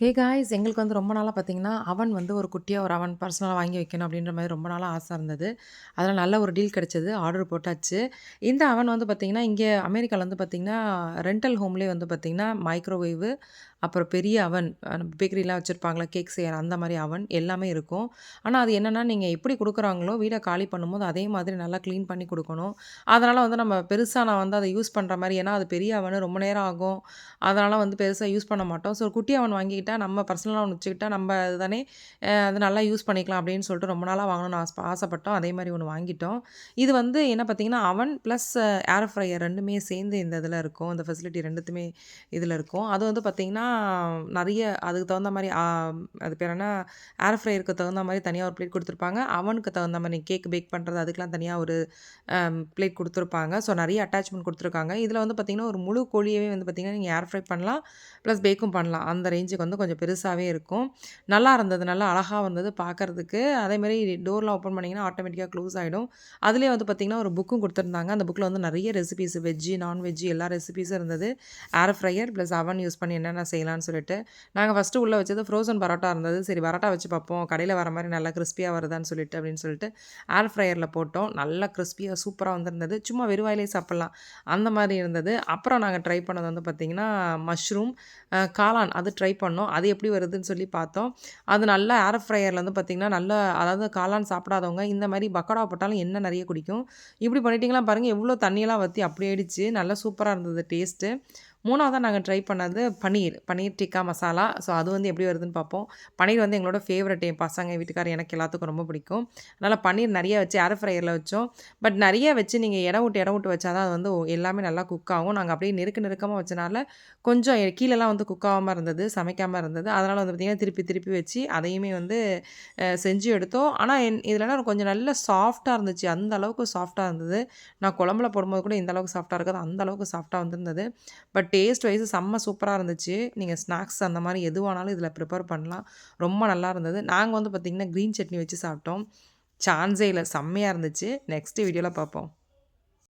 Hey guys எங்களுக்கு வந்து ரொம்ப நாளாக பார்த்தீங்கன்னா, அவன் வந்து ஒரு குட்டியாக ஒரு அவன் பர்சனலாக வாங்கி வைக்கணும் அப்படின்ற மாதிரி ரொம்ப நாளாக ஆசை இருந்தது. அதில் நல்ல ஒரு டீல் கிடச்சிது ஆர்டர் போட்டாச்சு. இந்த அவன் வந்து பார்த்திங்கன்னா இங்கே அமெரிக்கால வந்து பார்த்தீங்கன்னா, ரெண்டல் ஹோம்லேயே வந்து பார்த்திங்கன்னா மைக்ரோவேவு அப்புறம் பெரிய அவன் பேக்கரிலாம் வச்சுருப்பாங்களா கேக் செய்யற அந்த மாதிரி அவன் எல்லாமே இருக்கும். ஆனால் அது என்னென்னா நீங்கள் எப்படி கொடுக்குறாங்களோ வீடை காலி பண்ணும்போது அதே மாதிரி நல்லா க்ளீன் பண்ணி கொடுக்கணும் அதனால் வந்து நம்ம பெருசாக நான் வந்து அதை யூஸ் பண்ணுற மாதிரி ஏன்னா அது பெரிய அவன் ரொம்ப நேரம் ஆகும். அதனால் வந்து பெருசாக யூஸ் பண்ண மாட்டோம். ஸோ குட்டி அவன் வாங்கி நம்ம பர்சனல் லோன் வச்சுக்கிட்டா நம்ம அது தானே அது நல்லா யூஸ் பண்ணிக்கலாம் அப்படின்னு சொல்லிட்டு ரொம்ப நாளாக வாங்கணும்னு ஆஸ் ஆசைப்பட்டோம். அதே மாதிரி ஒன்று வாங்கிட்டோம். இது வந்து என்ன பார்த்தீங்கன்னா, அவன் ப்ளஸ் ஏர் ஃப்ரையர் ரெண்டுமே சேர்ந்து இந்த இதில் இருக்கும். இந்த ஃபெசிலிட்டி ரெண்டுத்துமே இதில் இருக்கும். அது வந்து பார்த்திங்கன்னா நிறைய அதுக்கு தகுந்த மாதிரி அது பேர் என்ன ஏர் ஃப்ரையருக்கு தகுந்த மாதிரி தனியாக ஒரு பிளேட் கொடுத்துருப்பாங்க அவனுக்கு தகுந்த மாதிரி கேக் பேக் பண்ணுறது அதுக்கெலாம் தனியாக ஒரு ப்ளேட் பிளேட் ஸோ நிறைய அட்டாச்மெண்ட் கொடுத்துருக்காங்க இதில் வந்து பார்த்திங்கன்னா ஒரு முழு கோழியவே வந்து பார்த்திங்கன்னா நீங்கள் ஏர் ஃப்ரை பண்ணலாம். ப்ளஸ் பேக்கும் பண்ணலாம். அந்த ரேஞ்சுக்கு வந்து கொஞ்சம் பெருசாகவே இருக்கும். நல்லா இருந்தது. நல்லா அழகாக இருந்தது பார்க்கறதுக்கு. அதேமாரி டோர்லாம் ஓப்பன் பண்ணீங்கன்னா, ஆட்டோமேட்டிக்காக க்ளோஸ் ஆகிடும் அதுலேயே வந்து பார்த்திங்கன்னா ஒரு புக்கும் கொடுத்துருந்தாங்க அந்த புக்கில் வந்து நிறைய ரெசிபீஸ் வெஜ்ஜு, நான்வெஜ்ஜு எல்லா ரெசிபீஸும் இருந்தது. ஏர் ஃப்ரையர் ப்ளஸ் அவன் யூஸ் பண்ணி என்னென்ன செய்யலாம்னு சொல்லிட்டு. நாங்கள் ஃபஸ்ட்டு உள்ளே வச்சது ஃப்ரோசன் பரோட்டா இருந்தது. சரி பரோட்டா வச்சு பார்ப்போம். கடையில் வர மாதிரி நல்லா கிறிஸ்பியாக வருதான்னு சொல்லிட்டு அப்படின்னு சொல்லிட்டு ஏர் ஃப்ரையரில் போட்டோம். நல்லா கிறிஸ்பியாக சூப்பராக வந்திருந்தது. சும்மா வெறுவாயிலே சாப்பிட்லாம் அந்த மாதிரி இருந்தது. அப்புறம் நாங்கள் ட்ரை பண்ணது வந்து பார்த்திங்கன்னா மஷ்ரூம் காளான் அது ட்ரை பண்ணோம். அது எப்படி வருதுன்னு சொல்லி பார்த்தோம். அது நல்லா ஏர் ஃப்ரையர்ல வந்து பார்த்திங்கன்னா நல்லா அதாவது காளான் சாப்பிடாதவங்க இந்த மாதிரி பக்கடா போட்டாலும் என்ன நிறைய குடிக்கும். இப்படி பண்ணிட்டீங்களா பாருங்கள் எவ்வளோ தண்ணியெல்லாம் வற்றி அப்படி ஆயிடுச்சு. நல்லா சூப்பராக இருந்தது டேஸ்ட்டு. மூணாவதாக நாங்கள் ட்ரை பண்ணது பன்னீர். பன்னீர் டிக்கா மசாலா. ஸோ அது வந்து எப்படி வருதுன்னு பார்ப்போம். பன்னீர் வந்து எங்களோட ஃபேவரட் என் பசங்க, வீட்டுக்காரர் எனக்கு எல்லாத்துக்கும் ரொம்ப பிடிக்கும். அதனால் பன்னீர் நிறைய வச்சு ஏர் ஃப்ரையரில் வச்சோம். பட் நிறைய வச்சு நீங்கள் இடம் விட்டு இடம் விட்டு வச்சா தான் அது வந்து எல்லாமே நல்லா குக் ஆகும். நாங்கள் அப்படியே நெருக்க நெருக்கமாக வச்சனால, கொஞ்சம் கீழெல்லாம் வந்து குக் ஆகாமல் இருந்தது. சமைக்காமல் இருந்தது. அதனால் வந்து பார்த்திங்கன்னா திருப்பி திருப்பி வச்சு அதையுமே வந்து செஞ்சு எடுத்தோம். ஆனால் என் இதில்னா கொஞ்சம் நல்ல சாஃப்டாக இருந்துச்சு. அந்த அளவுக்கு சாஃப்டாக இருந்தது. நான் குழம்புல போடும்போது கூட இந்த அளவுக்கு சாஃப்டாக இருக்காது. அந்த அளவுக்கு சாஃப்டாக வந்திருந்தது. பட் டேஸ்ட் வைஸ் செம்ம சூப்பராக இருந்துச்சு. நீங்கள் ஸ்நாக்ஸ் அந்த மாதிரி எதுவானாலும் இதில் ப்ரிப்பேர் பண்ணலாம். ரொம்ப நல்லா இருந்தது. நாங்கள் வந்து பார்த்திங்கன்னா கிரீன் சட்னி வச்சு சாப்பிட்டோம். சான்ஸே இல்லை செம்மையாக இருந்துச்சு. நெக்ஸ்ட் வீடியோவில் பார்ப்போம்.